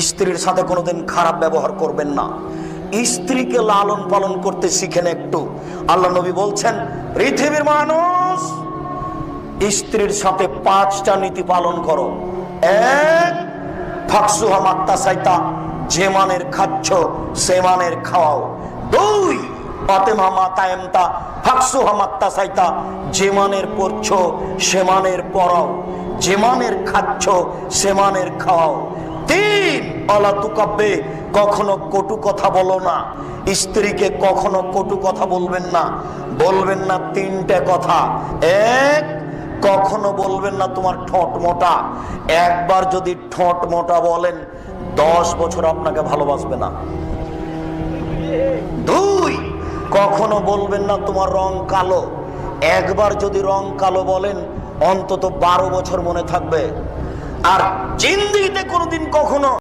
স্ত্রীর সাথে কোনোদিন খারাপ ব্যবহার করবেন না। স্ত্রীকে লালন পালন করতে শিখেন একটু। আল্লাহ নবী বলছেন, পৃথিবীর মানুষ, স্ত্রীর সাথে পাঁচটা নীতি পালন করো। এক ফাকসুহা মাত্তা সাইতা, যে মানের খাচ্ছ সে মানের খাওয়াও। দুই পাতেমা মাতায়েমতা ফাকসুহা মাত্তা সাইতা, যে মানের পড়ছ সে মানের পড়াও যে মানের খাচ্ছ সে মানের খাওয়াও। তিন কখনো কটু কথা বলো না। স্ত্রীকে কখনো কটু কথা বলবেন না। বলবেন না তিনটে কথা। এক, কখনো বলবেন না তোমার ঠোঁট মোটা। একবার যদি ঠোঁট মোটা বলেন, দশ বছর আপনাকে ভালোবাসবে না। দুই, কখনো বলবেন না তোমার রং কালো। একবার যদি রং কালো বলেন, অন্তত বারো বছর মনে থাকবে। আর জিন্দিগিতে কোনোদিন কখনো